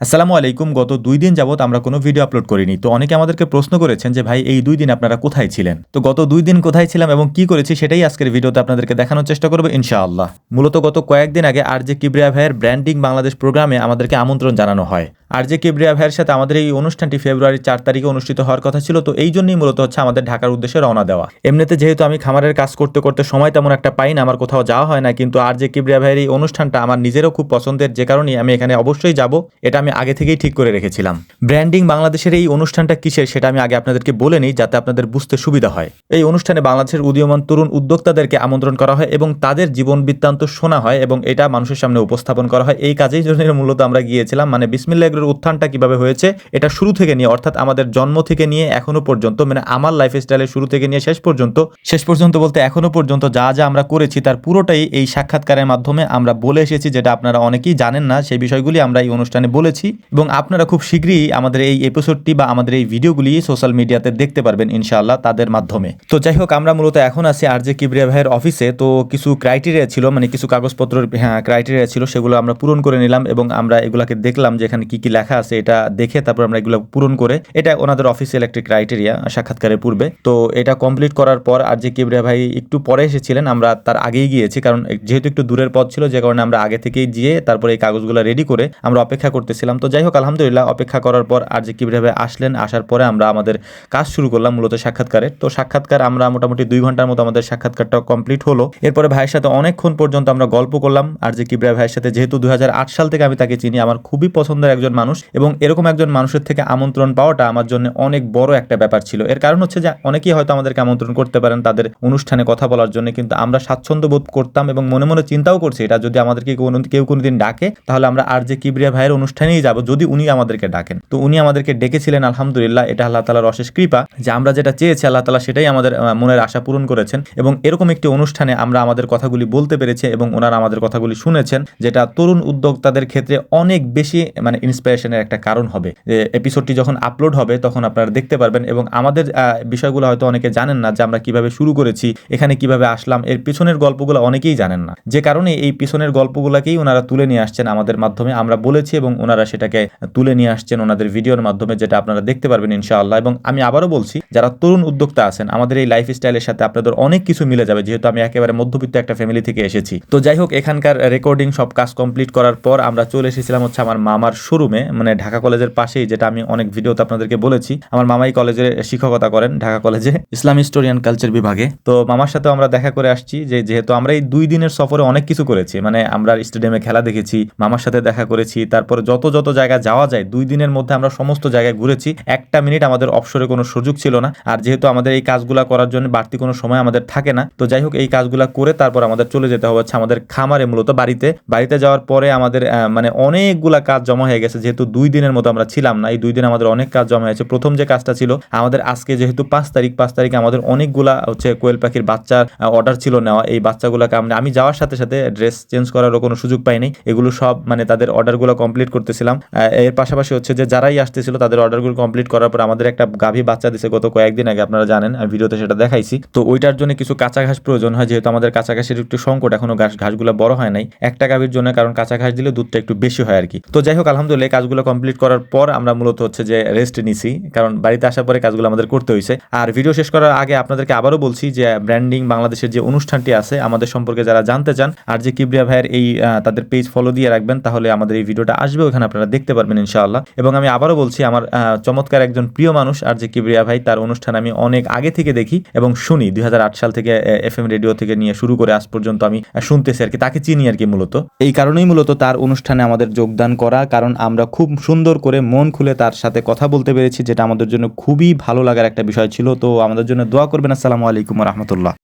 আসসালামু আলাইকুম। গত দুই দিন যাবত আমরা কোনো ভিডিও আপলোড করিনি। তো অনেকে আমাদেরকে প্রশ্ন করেছেন যে, ভাই, এই দুই দিন আপনারা কোথায় ছিলেন? তো গত দুই দিন কোথায় ছিলাম এবং কি করেছি সেটাই আজকের ভিডিওতে আপনাদেরকে দেখানোর চেষ্টা করব ইনশাআল্লাহ। মূলত গত কয়েকদিন আগে আর জে কিবরিয়া ভাইয়ের ব্র্যান্ডিং বাংলাদেশ প্রোগ্রামে আমাদেরকে আমন্ত্রণ জানানো হয়। আর জে কিবরিয়া ভাইয়ের সাথে আমাদের এই অনুষ্ঠানটি ফেব্রুয়ারির চার তারিখে অনুষ্ঠিত হওয়ার কথা ছিল, তো এই জন্যই মূলত হচ্ছে আমাদের ঢাকার উদ্দেশ্যে রওনা দেওয়া। এমনিতে যেহেতু আমি খামারের কাজ করতে করতে সময় তেমন একটা পাই না, আমার কোথাও যাওয়া হয় না, কিন্তু আর জে কিবরিয়া ভাইয়ের এই অনুষ্ঠানটা আমার নিজেরও খুব পছন্দের, যে কারণে আমি এখানে অবশ্যই যাব, এটা আমি আগে থেকেই ঠিক করে রেখেছিলাম। ব্র্যান্ডিং বাংলাদেশের এই অনুষ্ঠানটা কিসের সেটা আমি আগে আপনাদেরকে বলে নিই, যাতে আপনাদের বুঝতে সুবিধা হয়। এই অনুষ্ঠানে বাংলাদেশের উদীয়মান তরুণ উদ্যোক্তাদেরকে আমন্ত্রণ করা হয় এবং তাদের জীবন বৃত্তান্ত শোনা হয় এবং এটা মানুষের সামনে উপস্থাপন করা হয়। এই কাজেই জন্য মূলত আমরা গিয়েছিলাম মানে বিসমিল্লা এগুলোর উত্থানটা কীভাবে হয়েছে, এটা শুরু থেকে নিয়ে, অর্থাৎ আমাদের জন্ম থেকে নিয়ে এখনও পর্যন্ত মানে আমার লাইফ স্টাইলের শুরু থেকে নিয়ে শেষ পর্যন্ত শেষ পর্যন্ত বলতে এখনও পর্যন্ত যা যা আমরা করেছি, তার পুরোটাই এই সাক্ষাৎকারের মাধ্যমে আমরা বলে এসেছি, যেটা আপনারা অনেকেই জানেন না, সেই বিষয়গুলি আমরা এই অনুষ্ঠানে বলেছি। এবং আপনারা খুব শীঘ্রই আমাদের এই এপিসোডটি বা আমাদের এই ভিডিওগুলি সোশ্যাল মিডিয়াতে দেখতে পারবেন, ইনশাআল্লাহ, তাদের মাধ্যমে। তো যাই হোক, আমরা মূলত এখন আছি আর যে কিবরিয়া ভাইয়ের অফিসে তো কিছু ক্রাইটেরিয়া ছিল মানে কিছু কাগজপত্র হ্যাঁ ক্রাইটেরিয়া ছিল, সেগুলো আমরা পূরণ করে নিলাম এবং আমরা এগুলাকে দেখলাম যে এখানে কি কি লেখা আছে, এটা দেখে তারপর আমরা এগুলো পূরণ করে, এটা ওনাদের অফিসিয়াল একটি ক্রাইটেরিয়া সাক্ষাৎকারের পূর্বে। তো এটা কমপ্লিট করার পর আর যে কিবরিয়া ভাই একটু পরে এসেছিলেন, আমরা তার আগেই গিয়েছি, কারণ যেহেতু একটু দূরের পথ ছিল, যে কারণে আমরা আগে থেকেই গিয়ে তারপরে এই কাগজগুলো রেডি করে আমরা অপেক্ষা করতেছিলাম। তো যাই হোক, আলহামদুলিল্লাহ, অপেক্ষা করার পর আর যে কিবরিয়া ভাই আসলেন, আসার পরে আমরা আমাদের কাজ শুরু করলাম মূলত সাক্ষাৎকারের তো সাক্ষাৎকার আমরা মোটামুটি দুই ঘণ্টার মতো আমাদের সাক্ষাৎকারটা কমপ্লিট হলো। এরপরে ভাইয়ের সাথে অনেকক্ষণ পর্যন্ত আমরা গল্প করলাম। আর যে কিবরিয়া ভাইয়ের সাথে, যেহেতু দু হাজার আট সাল থেকে আমি তাকে চিনি, আমার খুবই পছন্দের একজন মানুষ এবং এরকম একজন মানুষের থেকে আমন্ত্রণ পাওয়াটা আমার জন্য অনেক বড় একটা ব্যাপার ছিল। এর কারণ হচ্ছে যে অনেকেই হয়তো আমাদেরকে আমন্ত্রণ করতে পারেন তাদের অনুষ্ঠানে কথা বলার জন্য, কিন্তু আমরা স্বাচ্ছন্দ্য বোধ করতাম এবং মনে মনে চিন্তাও করছি, এটা যদি আমাদেরকে কোনো, কেউ কোনোদিন ডাকে, তাহলে আমরা আর যে কিবরিয়া ভাইয়ের অনুষ্ঠানেই যাব যদি উনি আমাদেরকে ডাকেন। তো উনি আমাদেরকে ডেকেছিলেন, আলহামদুলিল্লাহ, এটা আল্লাহ তালার অশেষ কৃপা যে আমরা যেটা চেয়েছি, আল্লাহ তালা সেটাই আমাদের মনের আশা পূরণ করেছেন এবং এরকম একটি অনুষ্ঠানে আমরা আমাদের কথাগুলি বলতে পেরেছি এবং ওনারা আমাদের কথাগুলি শুনেছেন, যেটা তরুণ উদ্যোক্তাদের ক্ষেত্রে অনেক বেশি মানে ইন্সপিরেশনের একটা কারণ হবে। এপিসোডটি যখন আপলোড হবে, তখন আপনারা দেখতে পারবেন এবং আমাদের বিষয়গুলো হয়তো অনেকে জানেন না যে আমরা কীভাবে শুরু করেছি, এখানে কীভাবে আসলাম, এর পিছনের গল্পগুলো অনেকেই জানেন না। যে কারণে এই পিছনের গল্পগুলোকেই ওনারা তুলে নিয়ে আসছেন আমাদের মাধ্যমে। আমরা বলেছি এবং ওনারা সেটাকে তুলে নিয়ে আসছেন ওনাদের ভিডিওর মাধ্যমে, যেটা আপনারা দেখতে পারবেন ইনশাআল্লাহ। এবং আমি আবারও বলছি, যারা তরুণ উদ্যোক্তা আছেন, আমাদের এই লাইফ স্টাইলের সাথে আপনাদের অনেক কিছু মিলে যাবে, যেহেতু আমি একেবারে মধ্যবিত্ত একটা ফ্যামিলি থেকে এসেছি। তো যাই হোক, এখানকার রেকর্ডিং সব কাজ কমপ্লিট করার পর আমরা চলে এসেছিলাম হচ্ছে আমার মামার শোরুমে মানে ঢাকা কলেজের পাশেই, যেটা আমি অনেক ভিডিওতে আপনাদেরকে বলেছি। আমার মামাই কলেজে শিক্ষকতা করেন ঢাকা কলেজে, ইসলাম হিস্টোরি অ্যান্ড কালচার বিভাগে। তো মামার সাথে আমরা দেখা করে আসছি যে, যেহেতু আমরা এই দুই দিনের সফরে অনেক কিছু করেছি মানে আমরা স্টেডিয়ামে খেলা দেখেছি, মামার সাথে দেখা করেছি, তারপরে যত যত জায়গা যাওয়া যায়, দুই দিনের মধ্যে আমরা সমস্ত জায়গায় ঘুরেছি। একটা মিনিট আমাদের অবসরে কোনো সুযোগ ছিল না, আর যেহেতু আমাদের এই কাজগুলা করার জন্য বাড়তি কোনো সময় আমাদের থাকে না, তো যাই হোক, এই কাজগুলা করে তারপর আমাদের চলে যেতে হবে আমাদের খামারে, মূলত বাড়িতে। বাড়িতে যাওয়ার পরে আমাদের মানে অনেকগুলা কাজ জমা হয়ে গেছে যেহেতু দুই দিনের মতো আমরা ছিলাম না, এই দুই দিন আমাদের অনেক কাজ জমা হয়েছে। প্রথম যে কাজটা ছিল, আমাদের আজকে যেহেতু পাঁচ তারিখ, পাঁচ তারিখে আমাদের অনেকগুলা হচ্ছে কোয়েল পাখির বাচ্চার অর্ডার ছিল নেওয়া। এই বাচ্চাগুলোকে আমরা আমি যাওয়ার সাথে সাথে ড্রেস চেঞ্জ করারও কোনো সুযোগ পাইনি। এগুলো সব মানে তাদের অর্ডারগুলো কমপ্লিট করতেছিলাম। এর পাশাপাশি হচ্ছে যে যারাই আসতেছিল, তাদের অর্ডারগুলো কমপ্লিট করার পর আমাদের একটা গাভী বাচ্চা দিছে গত কয়েকদিন আগে, আপনারা জানেন, আমি ভিডিওতে সেটা দেখাইছি। তো ওইটার জন্য কিছু কাঁচা ঘাস প্রয়োজন হয়, যেহেতু আমাদের কাঁচা ঘাসের একটু সংকট, এখনও ঘাস ঘাসগুলো বড় হয় নাই। একটা গাভীর জন্য, কারণ কাঁচা ঘাস দিলে দুধটা একটু বেশি হয় আর কি। তো যাই হোক, আলহামদুলিল্লাহ কাজগুলো কমপ্লিট করার পর আমরা মূলত হচ্ছে যে রেস্ট নিছি, কারণ বাড়িতে আসার পরে কাজগুলো আমাদের করতে হয়েছে আর ভিডিও শেষ করার আগে আপনাদেরকে আবারও বলছি যে ব্র্যান্ডিং বাংলাদেশের যে অনুষ্ঠানটি আছে, আমাদের সম্পর্কে যারা জানতে চান, আর যে কিবরিয়া ভাইয়ের এই তাদের পেজ ফলো দিয়ে রাখবেন, তাহলে আমাদের এই ভিডিওটা আসবে, ওখানে আপনারা দেখতে পারবেন ইনশাআল্লাহ। এবং আমি আবারও বলছি, আমার চমৎকার একজন প্রিয় মানুষ, আর যে কিবরিয়া ভাই, তার অনুষ্ঠান আমি অনেক আগে থেকে দেখি এবং শুনি। দুই হাজার আট সাল থেকে এফ রেডিও থেকে নিয়ে শুরু করে আজ পর্যন্ত আমি শুনতেছি আর কি, তাকে চিনি আর কি মূলত। এই কারণেই মূলত তার অনুষ্ঠানে আমাদের যোগদান করা, কারণ আমরা খুব সুন্দর করে মন খুলে তার সাথে কথা বলতে পেরেছি, যেটা আমাদের জন্য খুবই ভালো লাগার একটা বিষয় ছিল। তো আমাদের জন্য দোয়া করবেন। আসসালামু আলাইকুম রহমতুল্লাহ।